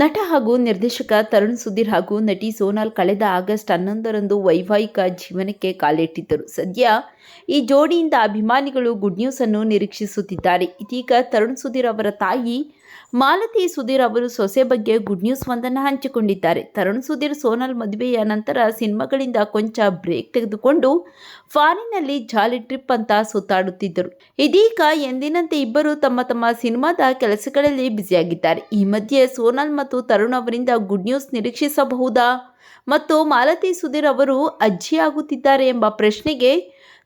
ನಟ ಹಾಗೂ ನಿರ್ದೇಶಕ ತರುಣ್ ಸುಧೀರ್ ಹಾಗೂ ನಟಿ ಸೋನಾಲ್ ಕಳೆದ ಆಗಸ್ಟ್ ಹನ್ನೊಂದರಂದು ವೈವಾಹಿಕ ಜೀವನಕ್ಕೆ ಕಾಲಿಟ್ಟಿದ್ದರು. ಸದ್ಯ ಈ ಜೋಡಿಯಿಂದ ಅಭಿಮಾನಿಗಳು ಗುಡ್ ನ್ಯೂಸ್ ಅನ್ನು ನಿರೀಕ್ಷಿಸುತ್ತಿದ್ದಾರೆ. ಇದೀಗ ತರುಣ್ ಸುಧೀರ್ ಅವರ ತಾಯಿ ಮಾಲತಿ ಸುಧೀರ್ ಅವರು ಸೊಸೆ ಬಗ್ಗೆ ಗುಡ್ ನ್ಯೂಸ್ ಒಂದನ್ನು ಹಂಚಿಕೊಂಡಿದ್ದಾರೆ. ತರುಣ್ ಸುಧೀರ್, ಸೋನಾಲ್ ಮದುವೆಯ ನಂತರ ಸಿನಿಮಾಗಳಿಂದ ಕೊಂಚ ಬ್ರೇಕ್ ತೆಗೆದುಕೊಂಡು ಫಾರಿನಲ್ಲಿ ಜಾಲಿ ಟ್ರಿಪ್ ಅಂತ ಸುತ್ತಾಡುತ್ತಿದ್ದರು. ಇದೀಗ ಎಂದಿನಂತೆ ಇಬ್ಬರು ತಮ್ಮ ತಮ್ಮ ಸಿನಿಮಾದ ಕೆಲಸಗಳಲ್ಲಿ ಬ್ಯುಸಿಯಾಗಿದ್ದಾರೆ. ಈ ಮಧ್ಯೆ ಸೋನಾಲ್ ಮತ್ತು ತರುಣ್ ಅವರಿಂದ ಗುಡ್ ನ್ಯೂಸ್ ನಿರೀಕ್ಷಿಸಬಹುದಾ? ಮತ್ತು ಮಾಲತಿ ಸುಧೀರ್ ಅವರು ಅಜ್ಜಿಯಾಗುತ್ತಿದ್ದಾರೆ ಎಂಬ ಪ್ರಶ್ನೆಗೆ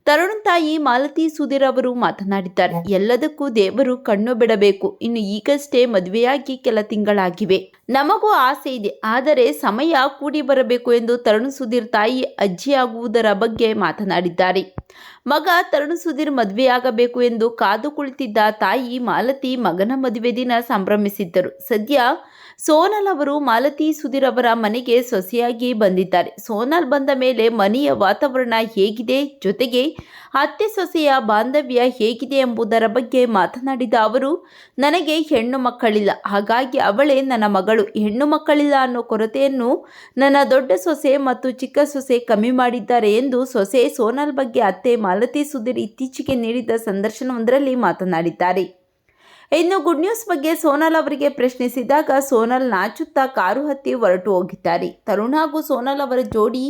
ತರುಣ್ ತಾಯಿ ಮಾಲತಿ ಸುಧೀರ್ ಅವರು ಮಾತನಾಡಿದ್ದಾರೆ. ಎಲ್ಲದಕ್ಕೂ ದೇವರು ಕಣ್ಣು ಬಿಡಬೇಕು. ಇನ್ನು ಈಗಷ್ಟೇ ಮದುವೆಯಾಗಿ ಕೆಲ ತಿಂಗಳಾಗಿವೆ. ನಮಗೂ ಆಸೆ ಇದೆ. ಆದರೆ ಸಮಯ ಕೂಡಿ ಬರಬೇಕು ಎಂದು ತರುಣ್ ಸುಧೀರ್ ತಾಯಿ ಅಜ್ಜಿಯಾಗುವುದರ ಬಗ್ಗೆ ಮಾತನಾಡಿದ್ದಾರೆ. ಮಗ ತರುಣ್ ಸುಧೀರ್ ಮದುವೆಯಾಗಬೇಕು ಎಂದು ಕಾದು ಕುಳಿತಿದ್ದ ತಾಯಿ ಮಾಲತಿ ಮಗನ ಮದುವೆ ದಿನ ಸಂಭ್ರಮಿಸಿದ್ದರು. ಸದ್ಯ ಸೋನಲ್ ಅವರು ಮಾಲತಿ ಸುಧೀರ್ ಅವರ ಮನೆಗೆ ಸೊಸೆಯಾಗಿ ಬಂದಿದ್ದಾರೆ. ಸೋನಲ್ ಬಂದ ಮೇಲೆ ಮನೆಯ ವಾತಾವರಣ ಹೇಗಿದೆ? ಜೊತೆಗೆ ಅತ್ತೆ ಸೊಸೆಯ ಬಾಂಧವ್ಯ ಹೇಗಿದೆ ಎಂಬುದರ ಬಗ್ಗೆ ಮಾತನಾಡಿದ ಅವರು, ನನಗೆ ಹೆಣ್ಣು ಮಕ್ಕಳಿಲ್ಲ. ಹಾಗಾಗಿ ಅವಳೇ ನನ್ನ ಮಗಳು. ಹೆಣ್ಣು ಮಕ್ಕಳಿಲ್ಲ ಅನ್ನೋ ಕೊರತೆಯನ್ನು ನನ್ನ ದೊಡ್ಡ ಸೊಸೆ ಮತ್ತು ಚಿಕ್ಕ ಸೊಸೆ ಕಮ್ಮಿ ಮಾಡಿದ್ದಾರೆ ಎಂದು ಸೊಸೆ ಸೋನಲ್ ಬಗ್ಗೆ ಅತ್ತೆ ಮಾಲತಿ ಸುಧೀರ್ ಇತ್ತೀಚೆಗೆ ನೀಡಿದ ಸಂದರ್ಶನವೊಂದರಲ್ಲಿ ಮಾತನಾಡಿದ್ದಾರೆ. ಇನ್ನು ಗುಡ್ ನ್ಯೂಸ್ ಬಗ್ಗೆ ಸೋನಲ್ ಅವರಿಗೆ ಪ್ರಶ್ನಿಸಿದಾಗ ಸೋನಲ್ ನಾಚುತ್ತಾ ಕಾರು ಹತ್ತಿ ಹೊರಟು ಹೋಗಿದ್ದಾರೆ. ತರುಣ್ ಹಾಗೂ ಸೋನಲ್ ಅವರ ಜೋಡಿ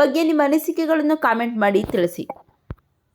ಬಗ್ಗೆ ನಿಮ್ಮ ಅನಿಸಿಕೆಗಳನ್ನು ಕಾಮೆಂಟ್ ಮಾಡಿ ತಿಳಿಸಿ.